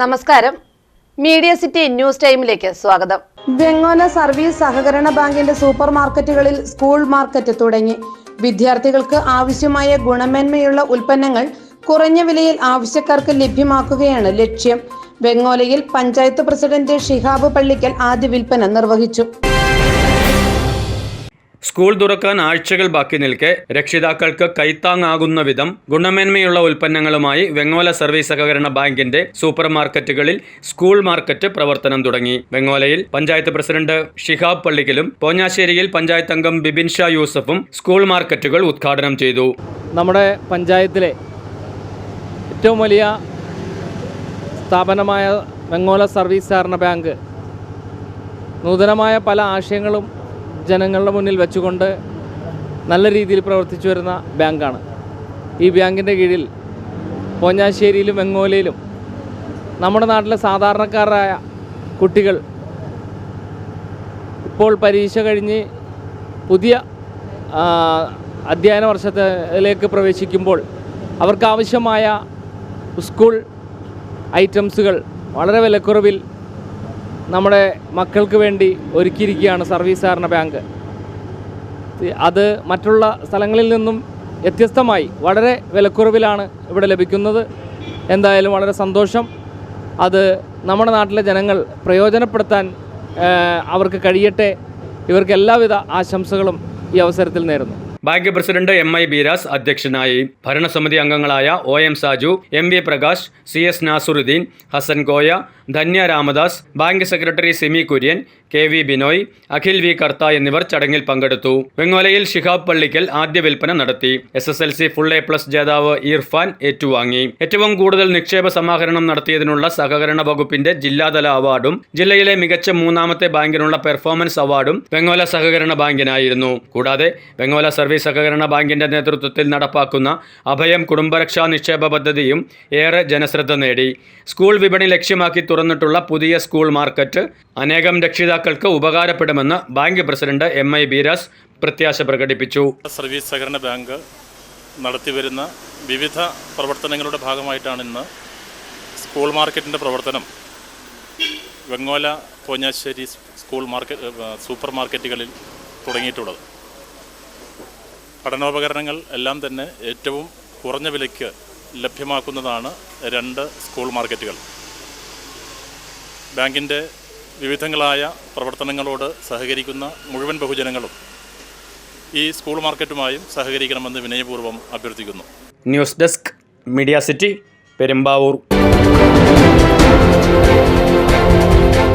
നമസ്കാരം. Media city news ടൈമിലേക്ക് സ്വാഗതം. വെങ്ങോല സർവീസ് സഹകരണ ബാങ്കിന്റെ സൂപ്പർ മാർക്കറ്റുകളിൽ സ്കൂൾ മാർക്കറ്റ് തുടങ്ങി. വിദ്യാർത്ഥികൾക്ക് ആവശ്യമായ ഗുണമേന്മയുള്ള ഉൽപ്പന്നങ്ങൾ കുറഞ്ഞ വിലയിൽ ആവശ്യക്കാർക്ക് ലഭ്യമാക്കുകയാണ് ലക്ഷ്യം. വെങ്ങോലയിൽ പഞ്ചായത്ത് പ്രസിഡന്റ് ഷിഹാബ് പള്ളിക്കൽ ആദ്യ വിൽപ്പന നിർവഹിച്ചു. സ്കൂൾ തുറക്കാൻ ആഴ്ചകൾ ബാക്കി നിൽക്കെ രക്ഷിതാക്കൾക്ക് കൈത്താങ്ങാകുന്ന വിധം ഗുണമേന്മയുള്ള ഉൽപ്പന്നങ്ങളുമായി വെങ്ങോല സർവീസ് സഹകരണ ബാങ്കിന്റെ സൂപ്പർ മാർക്കറ്റുകളിൽ സ്കൂൾ മാർക്കറ്റ് പ്രവർത്തനം തുടങ്ങി. വെങ്ങോലയിൽ പഞ്ചായത്ത് പ്രസിഡന്റ് ഷിഹാബ് പള്ളിക്കലും പോഞ്ഞാശ്ശേരിയിൽ പഞ്ചായത്ത് അംഗം ബിബിൻ ഷാ യൂസഫും സ്കൂൾ മാർക്കറ്റുകൾ ഉദ്ഘാടനം ചെയ്തു. നമ്മുടെ പഞ്ചായത്തിലെ ഏറ്റവും വലിയ സ്ഥാപനമായ വെങ്ങോല സർവീസ് സഹകരണ ബാങ്ക് നൂതനമായ പല ആശയങ്ങളും ജനങ്ങളുടെ മുന്നിൽ വെച്ചുകൊണ്ട് നല്ല രീതിയിൽ പ്രവർത്തിച്ചു വരുന്ന ബാങ്കാണ്. ഈ ബാങ്കിന്റെ കീഴിൽ പോഞ്ഞാശ്ശേരിയിലും വെങ്ങോലയിലും നമ്മുടെ നാട്ടിലെ സാധാരണക്കാരായ കുട്ടികൾ ഇപ്പോൾ പരീക്ഷ കഴിഞ്ഞ് പുതിയ അധ്യയന വർഷത്തിലേക്ക് പ്രവേശിക്കുമ്പോൾ അവർക്കാവശ്യമായ സ്കൂൾ ഐറ്റംസുകൾ വളരെ വിലക്കുറവിൽ നമ്മുടെ മക്കൾക്ക് വേണ്ടി ഒരുക്കിയിരിക്കുകയാണ് സർവീസ് സഹകരണ ബാങ്ക്. അത് മറ്റുള്ള സ്ഥലങ്ങളിൽ നിന്നും വ്യത്യസ്തമായി വളരെ വിലക്കുറവിലാണ് ഇവിടെ ലഭിക്കുന്നത്. എന്തായാലും വളരെ സന്തോഷം. അത് നമ്മുടെ നാട്ടിലെ ജനങ്ങൾ പ്രയോജനപ്പെടുത്താൻ അവർക്ക് കഴിയട്ടെ. ഇവർക്ക് എല്ലാവിധ ആശംസകളും ഈ അവസരത്തിൽ നേരുന്നു. Bank president M I Beeras അധ്യക്ഷനായി ഭരണസമിതി അംഗങ്ങളായ O M Saju M V Prakash C S Nasuruddin Hasan Koya Dhanya Ramadas bank secretary Simi Kurian K V Binoy Akhil V Kartha എന്നിവർ ചടങ്ങിൽ പങ്കെടുത്തു. വെങ്ങോലയിൽ ഷിഹാബ് പള്ളിക്കൽ ആദ്യ വിൽപ്പന നടത്തി. S S L C full A plus ജേതാവ് ഇർഫാൻ ഏറ്റുവാങ്ങി. ഏറ്റവും കൂടുതൽ നിക്ഷേപ സമാഹരണം നടത്തിയതിനുള്ള സഹകരണ വകുപ്പിന്റെ ജില്ലാതല അവാർഡും ജില്ലയിലെ മികച്ച മൂന്നാമത്തെ ബാങ്കിനുള്ള പെർഫോമൻസ് അവാർഡും വെങ്ങോല സഹകരണ ബാങ്കിനായിരുന്നു. കൂടാതെ വെങ്ങോല സർവീസ് സഹകരണ ബാങ്കിന്റെ നേതൃത്വത്തിൽ നടപ്പാക്കുന്ന അഭയം കുടുംബരക്ഷാ നിക്ഷേപ പദ്ധതിയും ഏറെ ജനശ്രദ്ധ നേടി. സ്കൂൾ വിപണി ലക്ഷ്യമാക്കി തുറന്നിട്ടുള്ള പുതിയ സ്കൂൾ മാർക്കറ്റ് അനേകം രക്ഷിതാക്കൾക്ക് ഉപകാരപ്പെടുമെന്ന് bank president M I Beeras പ്രത്യാശ പ്രകടിപ്പിച്ചു. സർവീസ് സഹകരണ ബാങ്ക് നടത്തിവരുന്ന വിവിധ പ്രവർത്തനങ്ങളുടെ ഭാഗമായിട്ടാണ് ഇന്ന് സ്കൂൾ മാർക്കറ്റിന്റെ പ്രവർത്തനം. Vengola Konjassery school market super മാർക്കറ്റുകളിൽ തുടങ്ങിയിട്ടുള്ളത്. പഠനോപകരണങ്ങൾ എല്ലാം തന്നെ ഏറ്റവും കുറഞ്ഞ വിലയ്ക്ക് ലഭ്യമാക്കുന്നതാണ് രണ്ട് സ്കൂൾ മാർക്കറ്റുകൾ. ബാങ്കിന്റെ വിവിധങ്ങളായ പ്രവർത്തനങ്ങളോട് സഹകരിക്കുന്ന മുഴുവൻ ബഹുജനങ്ങളും ഈ സ്കൂൾ മാർക്കറ്റുമായും സഹകരിക്കണമെന്ന് വിനയപൂർവം അഭ്യർത്ഥിക്കുന്നു. News desk media city Perumbavoor.